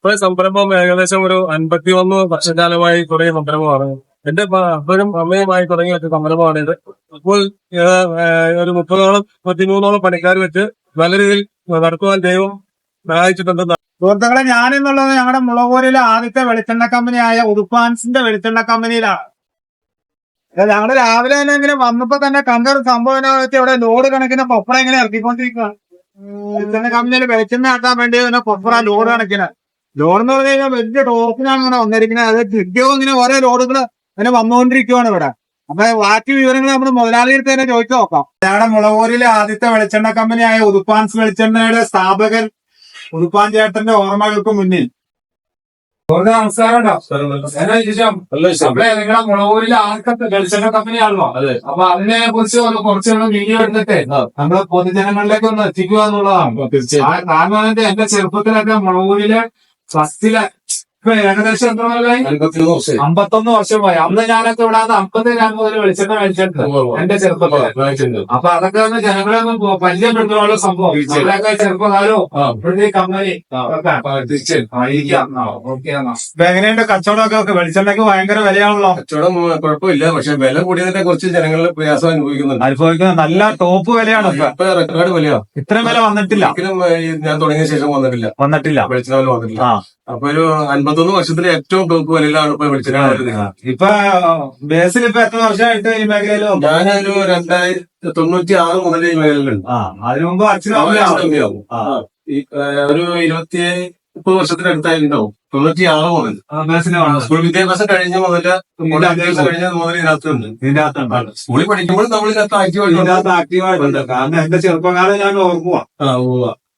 ഇപ്പൊ സംരംഭം ഏകദേശം ഒരു അൻപത്തി ഒന്ന് വർഷക്കാലമായി തുടങ്ങിയ സംരംഭമാണ്. എന്റെ അപ്പനും അമ്മയുമായി തുടങ്ങിയ ഒരു സംരംഭമാണ് ഇത്. അപ്പോൾ ഒരു മുപ്പതോളം മുപ്പത്തിമൂന്നോളം പണിക്കാർ വെച്ച് നല്ല രീതിയിൽ നടത്തുവാൻ ദൈവം സഹായിച്ചിട്ടുണ്ടെന്ന് സുഹൃത്തുക്കളെ ഞാനെന്നുള്ളത് ഞങ്ങളുടെ മുളകൂരിലെ ആദ്യത്തെ വെളിച്ചെണ്ണ കമ്പനിയായ ഉടുപ്പാൻസിന്റെ വെളിച്ചെണ്ണ കമ്പനിയിലാണ്. ഞങ്ങൾ രാവിലെ തന്നെ ഇങ്ങനെ വന്നപ്പോ തന്നെ കണ്ടൊരു സംഭവം ഇവിടെ ലോഡ് കണക്കിന് പൊപ്പറ ഇങ്ങനെ ഇറക്കിക്കൊണ്ടിരിക്കുകയാണ് വെളിച്ചെണ്ണ കമ്പനിയിൽ വെളിച്ചെണ്ണ ആക്കാൻ വേണ്ടി പൊപ്പറ ലോഡ് കണക്കിന്. ലോഡ് എന്ന് പറഞ്ഞു കഴിഞ്ഞാൽ വലിയ ടോപ്പിനാണ് ഇങ്ങനെ വന്നിരിക്കുന്നത് അത് കൃത്യവും ഇങ്ങനെ ഓരോ ലോഡുകൾ ഇങ്ങനെ വന്നുകൊണ്ടിരിക്കുവാണ് ഇവിടെ. അപ്പൊ ബാക്കി വിവരങ്ങൾ നമ്മൾ മുതലാളിയിൽ തന്നെ ചോദിച്ചു നോക്കാം. ഞങ്ങളുടെ മുളകൂരിലെ ആദ്യത്തെ വെളിച്ചെണ്ണ കമ്പനിയായ ഉതുപ്പാൻസ് വെളിച്ചെണ്ണയുടെ സ്ഥാപകൻ ഉതുപ്പാൻ ചേട്ടന്റെ ഓർമ്മകൾക്ക് മുന്നിൽ. നമസ്കാരം നിങ്ങളുടെ മുളവൂരിലെ ആദ്യത്തെ വെളിച്ചെണ്ണ കമ്പനിയാണല്ലോ. അതെ. അപ്പൊ അതിനെ കുറിച്ച് ഒന്ന് കുറച്ചൊന്ന് വീഡിയോ എടുത്തിട്ട് നമ്മൾ പൊതുജനങ്ങളിലേക്ക് ഒന്ന് എത്തിക്കുക എന്നുള്ളതാണ്. തീർച്ചയായും. ആ- കാരണം എന്റെ എന്റെ ചെറുപ്പത്തിലൊക്കെ മുളകൂരിലെ فاستلا ഇപ്പൊ ഏകദേശം എത്ര കൊല്ലായി? അമ്പത്തൊന്ന് വർഷമായി. അന്ന് ഞാനൊക്കെ ഇവിടെ അമ്പത് ഞാൻ മുതൽ വെളിച്ചെണ്ണ കഴിച്ചിട്ടുണ്ട് എന്റെ ചെറുപ്പം അപ്പൊ അതൊക്കെ ഒന്ന് ജനങ്ങളെ ഒന്ന് പ- പരിചയപ്പെടുത്തുന്നുള്ള സംഭവം. നമ്മളൊക്കെ ചെറുപ്പകാലോ ഇപ്പോഴത്തെ കമ്പനി എങ്ങനെയുണ്ട്? കച്ചവടമൊക്കെ വെളിച്ചെണ്ണയ്ക്ക് ഭയങ്കര വിലയാണല്ലോ. കച്ചവടം കുഴപ്പമില്ല. പക്ഷെ വില കൂടിയതിനെ കുറച്ച് ജനങ്ങൾ പ്രയാസം അനുഭവിക്കുന്നുണ്ട്. അനുഭവിക്കുന്ന നല്ല ടോപ്പ് വിലയാണ് ഇപ്പൊ. റെക്കോർഡ് വിലയോ. ഇത്രയും വില വന്നിട്ടില്ല. ഒരിക്കലും ഞാൻ തുടങ്ങിയ ശേഷം വന്നിട്ടില്ല. വന്നിട്ടില്ല. വെളിച്ചെണ്ണ വന്നിട്ടില്ല. അപ്പൊ ഒരു അൻപത്തൊന്ന് വർഷത്തിലെ ഏറ്റവും ടോപ്പ് വിലയിലാണ് ഇപ്പൊ വിളിച്ചത്. ഇപ്പൊ ബേസിൽ ഇപ്പൊ എത്ര വർഷമായിട്ട് ഈ മേഖലയിൽ വന്നു? ഞാനൊരു രണ്ടായിരത്തി തൊണ്ണൂറ്റി ആറ് മുതൽ ഈ മേഖലയിലുണ്ട്. അതിനു മുമ്പ് ഒരു ഇരുപത്തി മുപ്പത് വർഷത്തിനടുത്തായിട്ടുണ്ടാവും തൊണ്ണൂറ്റി ആറ് മുതൽ സ്കൂൾ വിദ്യാഭ്യാസം കഴിഞ്ഞ മുതൽ വിദ്യാഭ്യാസം കഴിഞ്ഞ മുതൽ ഇതിനകത്തുണ്ട്. സ്കൂളിൽ പഠിക്കുമ്പോൾ നമ്മൾ ഇതിനകത്ത് ആക്റ്റീവ് ഇതിന്റെ അകത്ത് ആക്റ്റീവായിട്ടുണ്ട് കാരണം എന്റെ ചെറുപ്പകാലം ഞാൻ ഓർക്കുക.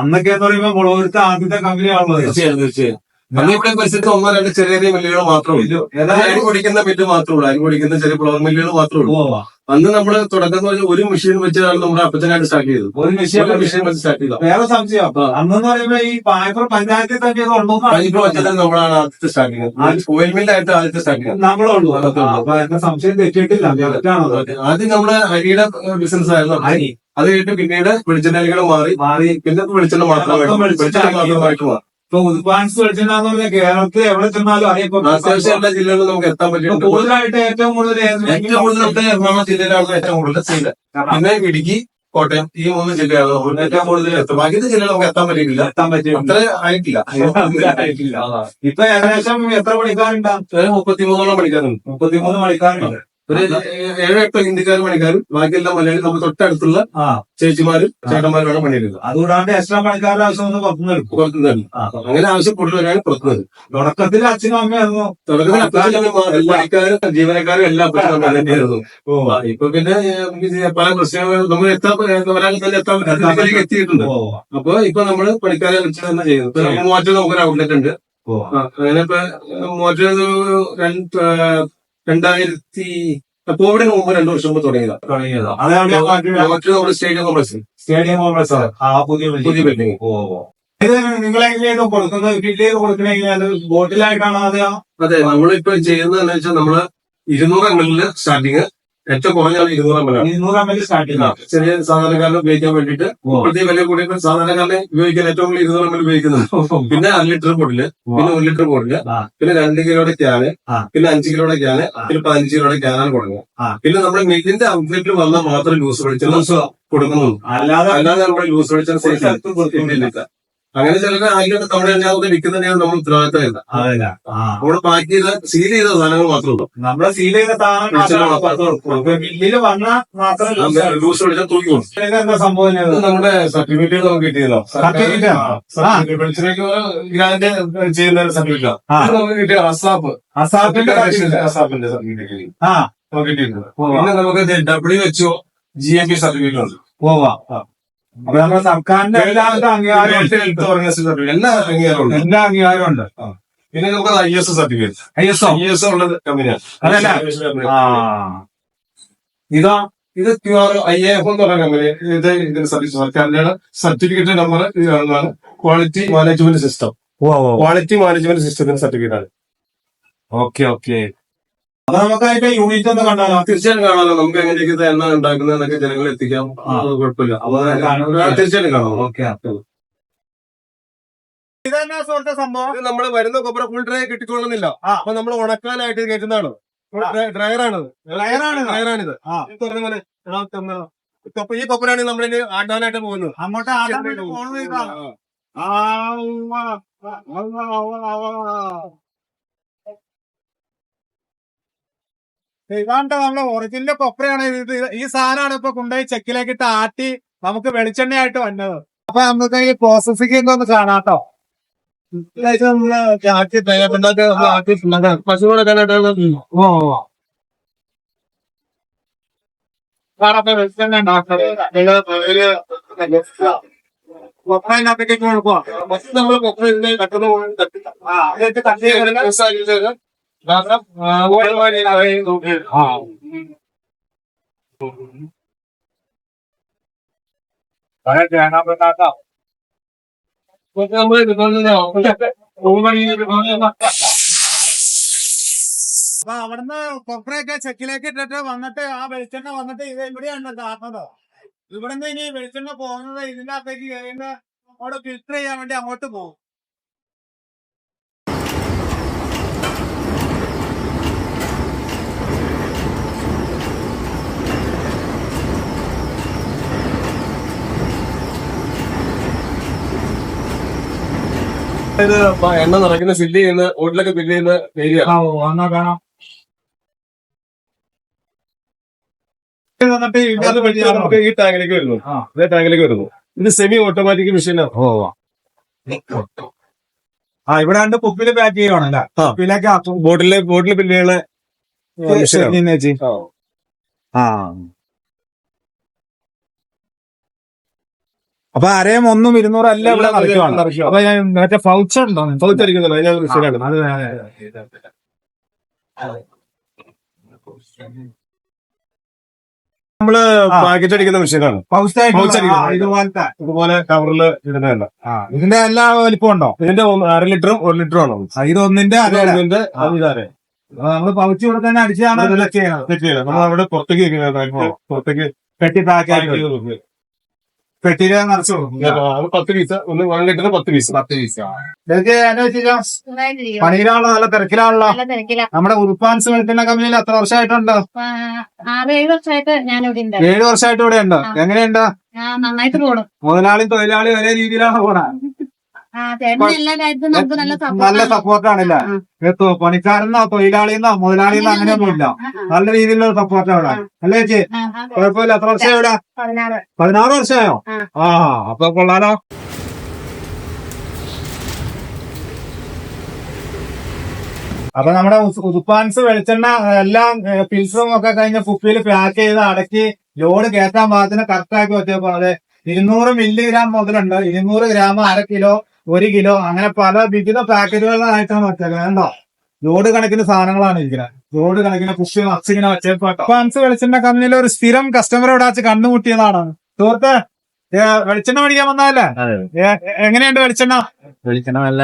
അന്നൊക്കെ എന്ന് പറയുമ്പോ മുളകുരുത്ത ആദ്യത്തെ കമ്പനിയാണല്ലോ തീർച്ചയായും തീർച്ചയായും. അന്ന് ഇവിടെ പരിസരത്ത് ഒന്നോ രണ്ട് ചെറിയ ചെറിയ മില്ലുകൾ മാത്രമേ ഉള്ളൂ. അരി പൊടിക്കുന്ന മില്ല് മാത്രമേ ഉള്ളൂ. അരി പൊടിക്കുന്ന ചെറിയ ഫ്ലവർ മില്ലുകൾ മാത്രമേ ഉള്ളൂ. അന്ന് നമ്മൾ തുടക്കം ഒരു മെഷീൻ വെച്ചാണ് നമ്മുടെ അപ്പച്ചനായിട്ട് സ്റ്റാർട്ട് ചെയ്തത്. ഒരു മെഷീൻ വെച്ച് സ്റ്റാർട്ട് ചെയ്തത് വേറെ സംശയം. അന്നെന്ന് പറയുമ്പോ ഈ പായപ്പർ പഞ്ചായത്തിൽ തന്നെ വെച്ചാൽ നമ്മളാണ് ആദ്യത്തെ സ്റ്റാർട്ടിങ് ഓയിൽ മില്ലായിട്ട് ആദ്യത്തെ സ്റ്റാർട്ടിങ് നമ്മളുള്ളൂ അപ്പൊ എന്റെ സംശയം തെറ്റിയിട്ടില്ല. കറക്റ്റാണത് ആദ്യം നമ്മുടെ അരിയുടെ ബിസിനസ് ആയിരുന്നു. അരി. അത് കഴിഞ്ഞിട്ട് പിന്നീട് വെളിച്ചെണ്ണകൾ മാറി. മാറി. പിന്നെ വെളിച്ചെണ്ണ മാത്രമായിട്ട് വെളിച്ചെണ്ണ വെളിച്ചെണ്ണ മാത്രമായിട്ട് മാറി. ഇപ്പൊ ഉദ്പാൻസ് വെളിച്ചെണ്ണ പറഞ്ഞാൽ കേരളത്തിൽ എവിടെ ചെന്നാലും അറിയപ്പെടും ജില്ലകളിൽ നമുക്ക് എത്താൻ പറ്റും കൂടുതലായിട്ട് ഏറ്റവും കൂടുതൽ ഏറ്റവും കൂടുതൽ നമ്മുടെ എറണാകുളം ജില്ലയിലാണ് ഏറ്റവും കൂടുതൽ സെയിൽ പിന്നെ ഇടുക്കി കോട്ടയം ഈ മൂന്ന് ജില്ലയാണ് ഏറ്റവും കൂടുതൽ എത്തും. ബാക്കി ജില്ലകൾ നമുക്ക് എത്താൻ പറ്റില്ല എത്താൻ പറ്റും അത്ര ആയിട്ടില്ല. ഇപ്പൊ ഏകദേശം എത്ര മണിക്കാരുണ്ടാവും? ഒരു മുപ്പത്തിമൂന്നോളം മണിക്കാരുണ്ട്. മുപ്പത്തിമൂന്ന് മണിക്കാരുണ്ട്. ഒരു ഏഴ് എട്ടോ ഹിന്ദിക്കാർ മണിക്കാരും ബാക്കിയെല്ലാം മലയാളി നമ്മൾ തൊട്ടടുത്തുള്ള ആ. ചേച്ചിമാരും ചേട്ടന്മാരുമാണ് പണിയെടുക്കുന്നത് അതുകൂടാണ്ട് എക്സ്ട്രാ ആവശ്യം ഒന്ന് പുറത്തുനിന്ന് എടുക്കും. പുറത്തുനിന്ന് ആ. അങ്ങനെ ആവശ്യം കൂടുതലാണ് പുറത്തുനിന്ന് തുടക്കത്തിൽ അച്ഛനും അമ്മയായിരുന്നു തുടക്കത്തിൽ പണിക്കാരും ജീവനക്കാരും എല്ലാം തന്നെയായിരുന്നു. ഇപ്പൊ പിന്നെ പല പ്രശ്നങ്ങളും നമ്മൾ എത്താൻ ഒരാൾ തന്നെ എത്താൻ എത്തിയിട്ടുണ്ട്. അപ്പൊ ഇപ്പൊ നമ്മൾ പണിക്കാരെ വെച്ച് തന്നെ ചെയ്യുന്നു. ഇപ്പൊ ചെയ്യും. മൂവാറ്റിൽ നമുക്കൊരു ഔട്ട്ലെറ്റ് ഉണ്ട്. ഓ. അങ്ങനെ ഇപ്പൊ മൂവാറ്റിൽ രണ്ട് രണ്ടായിരത്തി കോവിഡിന് മുമ്പ് രണ്ടു വർഷം മുമ്പ് തുടങ്ങിയതാണ് തുടങ്ങിയതോ. Stadium complex. സ്റ്റേഡിയം കോംപ്ലക്സ് ആ പുതിയ പുതിയ ബിൽഡിംഗ് ഓ. ഇത് കൊടുക്കുന്നത്? കൊടുക്കണമെങ്കിൽ അത് ബോട്ടിലായിട്ടാണോ അതെയോ അതെ നമ്മളിപ്പോ ചെയ്യുന്നത് വെച്ചാൽ നമ്മൾ ഇരുന്നൂറ് എം എല്ലിൽ സ്റ്റാർട്ടിങ് ഏറ്റവും കുറഞ്ഞ ഇരുന്നൂറ് എം എൽ ഇരുന്നൂറ് എം എൽ സ്റ്റാർട്ടിംഗ് ചെറിയ സാധാരണക്കാരനെ ഉപയോഗിക്കാൻ വേണ്ടിയിട്ട് പ്രത്യേക വില കൂടിയപ്പോൾ സാധാരണക്കാരനെ ഉപയോഗിക്കാൻ ഏറ്റവും കൂടുതൽ ഇരുന്നൂറ് എം എൽ ഉപയോഗിക്കുന്നത് പിന്നെ അര ലിറ്റർ പൊടിൽ പിന്നെ ഒരു ലിറ്റർ പൊടിൽ പിന്നെ രണ്ട് കിലോയുടെ ക്യാന് പിന്നെ അഞ്ച് കിലോയുടെ ക്യാന് പിന്നെ പതിനഞ്ച് കിലോയുടെ ക്യാനാണ് കൊടുക്കുന്നത്. ആ. പിന്നെ നമ്മുടെ മില്ലിന്റെ ഔട്ട്ലെറ്റിൽ വന്നാൽ മാത്രം ലൂസ് വെളിച്ചെണ്ണ കൊടുക്കുന്നുള്ളൂ. അല്ലാതെ അല്ലാതെ നമ്മുടെ ലൂസ്. ഇല്ല. അങ്ങനെ ചിലര് ആയിരത്തി തവണ അഞ്ചാമത് വിൽക്കുന്നതിനാണ് നമ്മൾ ഉത്തരവാദിത്തമില്ല അതല്ല ആ. നമ്മൾ പാക്ക് ചെയ്ത സീൽ ചെയ്ത സാധനങ്ങൾ മാത്രമേ നമ്മളെ സീൽ ചെയ്ത ലൂസ് എന്താ സംഭവം നമ്മുടെ സർട്ടിഫിക്കറ്റ് നമുക്ക് കിട്ടിയല്ലോ. ഗ്രാൻഡ് ചെയ്യുന്ന സർട്ടിഫിക്കറ്റ് ആ. നമുക്ക് കിട്ടിയ അസാപ്പ്. അസാപ്പിന്റെ സർട്ടിഫിക്കറ്റ് ആ. കിട്ടിയിട്ടുണ്ട്. പിന്നെ നമുക്ക് W H O G M P certificate ഉണ്ട്. പോവാം. അപ്പൊ നമ്മുടെ സർക്കാരിന്റെ എല്ലാവരുടെ അംഗീകാരം എല്ലാ അംഗീകാരവും ഉണ്ട്. എല്ലാ അംഗീകാരം ഉണ്ട്. പിന്നെ നമുക്ക് I S certificate. I S I S ഉള്ളത് കമ്പനിയാണ് അതല്ല. ആ. ഇതോ ഇത് ക്യു ആർ ഐ എഫ് എന്ന് പറയുന്ന കമ്പനി ഇത് സർവീസ് സർക്കാരിന്റെ സർട്ടിഫിക്കറ്റ് നമ്പർ ഇത് കാണുന്നതാണ്. Quality management system quality management സിസ്റ്റത്തിന്റെ സർട്ടിഫിക്കറ്റ് ആണ്. Okay okay. അപ്പൊ നമുക്ക് അതിന്റെ യൂണിറ്റ് ഒന്ന് കണ്ടാലോ? തീർച്ചയായും കാണാലോ. നമുക്ക് എങ്ങനെയൊക്കെ എണ്ണ ഉണ്ടാക്കുന്നതെന്നൊക്കെ ജനങ്ങൾ എത്തിക്കാം. അത് കുഴപ്പമില്ല. അപ്പൊ അത്. തീർച്ചയായിട്ടും കാണാം. ഓക്കെ ഇതെന്നാ സുഹൃത്തെ സംഭവം? നമ്മൾ വരുന്ന കൊപ്ര ഫുൾ ഡ്രൈ കിട്ടിക്കൊള്ളുന്നില്ല. അപ്പൊ നമ്മൾ ഉണക്കാനായിട്ട് കയറ്റുന്നതാണ് ഡ്രയറാണത് ഡ്രയറാണ്. ഡ്രയറാണിത് ആ. ഈ പറഞ്ഞ നമ്മളിന് ആടാനായിട്ട് ആട്ടാനായിട്ട് പോകുന്നത്. അങ്ങോട്ട് വേണ്ടി പോണത് ഇതാണ്ട് നമ്മളെ ഒറിജിനൽ കൊപ്രയാണ് ഇത്. ഈ സാധനമാണ് ഇപ്പൊ കൊണ്ടുപോയി ചെക്കിലേക്ക് ഇട്ട് ആട്ടി നമുക്ക് വെളിച്ചെണ്ണയായിട്ട് വന്നത്. അപ്പൊ നമുക്ക് ഈ പ്രോസസ്സിംഗ് ഒന്ന് കാണാട്ടോ വെളിച്ചെണ്ണ ഉണ്ടാക്കുന്നത്. കൊപ്രയിനകത്തേക്ക് കൊടുക്കുക കട്ടുന്ന അപ്പൊ അവിടുന്ന് കൊപ്രയൊക്കെ ചെക്കിലേക്ക് ഇട്ടിട്ട് വന്നിട്ട് ആ വെളിച്ചെണ്ണ വന്നിട്ട് ഇത് ഇവിടെയാണ് കാണുന്നത്. ഇവിടുന്ന് ഇനി വെളിച്ചെണ്ണ പോകുന്നത് ഇതിന്റെ അകത്തേക്ക് കഴിയുന്ന അവിടെ ഫിൽറ്റർ ചെയ്യാൻ വേണ്ടി അങ്ങോട്ട് പോകും. ഇത് എണ്ണ നിറയ്ക്കുന്ന ഫില്ല് ചെയ്യുന്ന ഓട്ടിലൊക്കെ ഫില്ല് ചെയ്യുന്ന ഏരിയ വന്നാ കാണാം. ഇത് വന്നിട്ട് ഇതിന്റെ അത് വഴി നമുക്ക് ഈ ടാങ്കിലേക്ക് വരുന്നു. ഇതേ ടാങ്കിലേക്ക് വരുന്നു. ഇത് സെമി ഓട്ടോമാറ്റിക് മെഷീനാണ് ആ. ഇവിടെ രണ്ട് കുപ്പിൽ പാക്ക് ചെയ്യുവാണല്ലേ ആ. കുപ്പിയിലേക്ക് ബോട്ടിലെ ബോട്ടിൽ ഫില്ല് ആ. അപ്പൊ അരയും ഒന്നും ഇരുന്നൂറും അല്ല ഇവിടെ. അപ്പൊ ഞാൻ മറ്റേ ഫൗച്ചർ ഉണ്ടോ? ഫൗച്ചർ. നമ്മൾ പാക്കറ്റ് അടിക്കുന്ന മെഷീനാണ്. ഇതുപോലത്തെ ഇതുപോലെ കവറിൽ ഇടുന്നതല്ല. ഇതിന്റെ എല്ലാ വലിപ്പം ഉണ്ടോ? ഇതിന്റെ അര ലിറ്ററും ഒരു ലിറ്ററും ആണോ ഇത് ഒന്നിന്റെ അര അത് നമ്മൾ പൗച്ച് ഇവിടെ തന്നെ അടിച്ചാണ് നമ്മൾ അവിടെ പുറത്തേക്ക് പുറത്തേക്ക് കെട്ടി പാക്ക് പെട്ടിയിൽ നിറച്ചു കൊടുക്കും പത്ത് പീസ് ഒന്ന് വൺ ലിറ്ററിന് പത്ത് പീസ് പത്ത് പീസ് പണിയിലാണല്ലോ നല്ല തിരക്കിലാണല്ലോ. നമ്മുടെ ഉറുപ്പാൻസ് വെളുത്തുള്ള കമ്പനിയിൽ എത്ര വർഷമായിട്ടുണ്ട്? ഏഴ് വർഷമായിട്ട് ഞാനിവിടെ ഉണ്ട്. ഏഴ് വർഷമായിട്ട് ഇവിടെ ഉണ്ട്. എങ്ങനെയുണ്ട്? നന്നായിട്ട് പോടും മുതലാളി തൊഴിലാളി ഒരേ രീതിയിലാണ് പോണേ നല്ല നല്ല സപ്പോർട്ട് സപ്പോർട്ടാണല്ലേ എത്തോ പണിക്കാരനോ തൊഴിലാളിന്നോ മുതലാളിന്നോ അങ്ങനെയൊന്നുമില്ല. നല്ല രീതിയിലുള്ള സപ്പോർട്ട് അവിടെ. അല്ലേ ചേച്ചി? കുഴപ്പമില്ല. എത്ര വർഷം ഇവിടെ? പതിനാറ്. വർഷമായോ? ആ. അപ്പൊ കൊള്ളാലോ. അപ്പൊ നമ്മുടെ ഉപ്പാൻസ് വെളിച്ചെണ്ണ എല്ലാം ഫിൽറ്ററും ഒക്കെ കഴിഞ്ഞ കുപ്പിയിൽ പാക്ക് ചെയ്ത് അടക്കി ലോഡ് കയറ്റാൻ പാകത്തിന് കറക്റ്റ് ആക്കി വെച്ചപ്പോ അതെ ഇരുന്നൂറ് മില്ലിഗ്രാം മുതലുണ്ട്. ഇരുന്നൂറ് ഗ്രാം അര കിലോ ഒരു കിലോ. അങ്ങനെ പല വിവിധ പാക്കറ്റുകളിലായിട്ടാണ് വെച്ചേക്കുന്നത് കണ്ടോ? ലോഡ് കണക്കിന് സാധനങ്ങളാണ് ഇരിക്കുന്നത് ലോഡ് കണക്കിന് കുപ്പി അച്ഛനെ വെച്ചേക്കോ ഫാൻസ് വെളിച്ചെണ്ണ കമ്പനിയിലെ ഒരു സ്ഥിരം കസ്റ്റമർ ഇവിടെ വെച്ച് കണ്ടുമുട്ടിയതാണ് സുഹൃത്ത് വെളിച്ചെണ്ണ മേടിക്കാൻ വന്നതല്ലേ? എങ്ങനെയുണ്ട് വെളിച്ചെണ്ണ? വെളിച്ചെണ്ണ നല്ല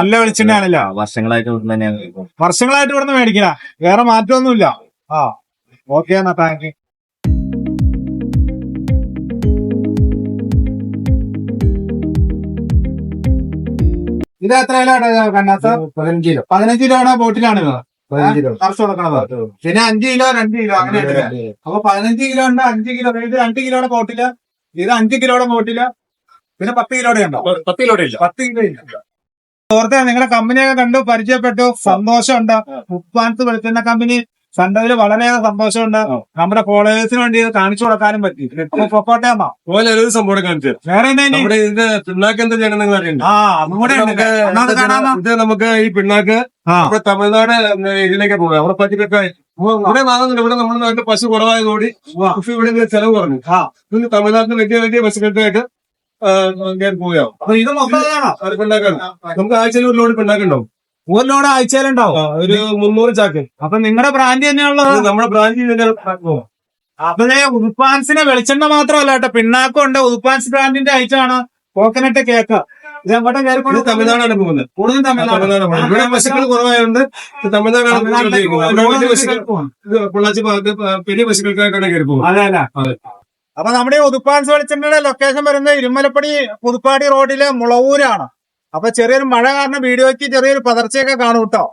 നല്ല വെളിച്ചെണ്ണയാണല്ലോ? വർഷങ്ങളായിട്ട് ഇവിടുന്ന് തന്നെയാണ് കഴിക്കുന്നത്. വർഷങ്ങളായിട്ട് ഇവിടുന്ന് മേടിക്കണ. വേറെ മാറ്റമൊന്നുമില്ല. ആ ഓക്കെ എന്നാ താങ്ക് യു ഇത് എത്ര കിലോ കണ്ണാത്ത? പതിനഞ്ച് കിലോ. പതിനഞ്ച് കിലോയുടെ ബോട്ടിലാണ് ഇത് പതിനഞ്ച് കിലോ. നിറച്ച് കൊടുക്കണത്? പിന്നെ അഞ്ച് കിലോ രണ്ട് കിലോ അങ്ങനെ അപ്പൊ പതിനഞ്ച് കിലോ ഉണ്ട് അഞ്ച് കിലോ. ഇത് രണ്ട് കിലോയുടെ ബോട്ടിൽ. ഇത് അഞ്ച് കിലോയുടെ ബോട്ടിൽ. പിന്നെ പത്ത് കിലോടെ ഉണ്ടോ? പത്ത് കിലോടെ ഇല്ല. പത്ത് കിലോ ഇല്ല. സുഹൃത്തെ നിങ്ങളുടെ കമ്പനിയൊക്കെ കണ്ടു പരിചയപ്പെട്ടു. സന്തോഷമുണ്ട്. ഉപ്പാൻസ് വെളുത്തുന്ന കമ്പനി കണ്ടതിൽ വളരെയേറെ സന്തോഷമുണ്ട്. നമ്മുടെ കോളേജസിന് വേണ്ടി ഇത് കാണിച്ചു കൊടുക്കാനും പറ്റി. പൊക്കോട്ടെ അമ്മ. പോലെ ഒരു സംഭവം കാണിച്ചു വേറെ? നമ്മുടെ ഇതിന്റെ പിണ്ണാക്ക് എന്താ ചെയ്യണം നിങ്ങൾ അറിയണ്ട? ആ അതും കൂടെ. നമുക്ക്? ഇത് നമുക്ക് ഈ പിണ്ണാക്ക് നമ്മുടെ തമിഴ്നാട് ഇതിലേക്ക് പോകാം. അവിടെ പച്ചക്കൊക്കെ ഇവിടെ വാങ്ങുന്നുണ്ട് ഇവിടെ നമ്മുടെ നാട്ടിൽ പശു കുറവായതോടി ഇവിടെ ചെലവ് കുറഞ്ഞു. ഇന്ന് തമിഴ്നാട്ടിൽ വലിയ വലിയ പശുക്കൾക്കായിട്ട് ഞാൻ പോയാവും അപ്പൊ ഇത് മൊത്തം പിണ്ണാക്കാണ്. നമുക്ക് ആഴ്ചയിൽ ഒരു ലോഡ് പിണ്ണാക്കുണ്ടാവും. ഒരു ലോഡ് ആഴ്ചയിലുണ്ടാവും ഒരു മുന്നൂറ് ചാക്ക്. അപ്പൊ നിങ്ങളുടെ ബ്രാൻഡ് തന്നെയുള്ള നമ്മുടെ ബ്രാൻഡ് ഇതിന്റെ പോകും. അപ്പഴേ ഉതുപ്പാൻസിന് വെളിച്ചെണ്ണ മാത്രമല്ല കേട്ടോ. പിണ്ണാക്കും ഉണ്ട് ഉതുപ്പാൻസ് ബ്രാൻഡിന്റെ ഐറ്റമാണ് കോക്കനട്ട് കേക്ക് ഇത് അങ്ങോട്ട് ഇത് കയറി തമിഴ്നാടാണ് പോകുന്നത്. കൂടുതൽ തമിഴ്നാട്. തമിഴ്നാടാണ് ഇവിടെ പശുക്കൾ കുറവായതുകൊണ്ട് ഇത് തമിഴ്നാടാണ് തമിഴ്നാട്ടിലേക്ക് കൂടുതൽ പോകും. ഇവിടെ വലിയ പശുക്കൾ ഇത് പൊള്ളാച്ചി ഭാഗത്ത് പെരിയ പശുക്കൾക്കായിട്ടാണ് കയറി പോകുന്നത്. അതെ അതെ. അപ്പൊ നമ്മുടെ ഉതുപ്പാൻസ് വെളിച്ചെണ്ണയുടെ ലൊക്കേഷൻ വരുന്നത് ഇരുമലപ്പടി പുതുപ്പാടി റോഡിലെ മുളവൂരാണ്. അപ്പൊ ചെറിയൊരു മഴ കാരണം വീഡിയോയ്ക്ക് ചെറിയൊരു പതർച്ചയൊക്കെ കാണും കേട്ടോ.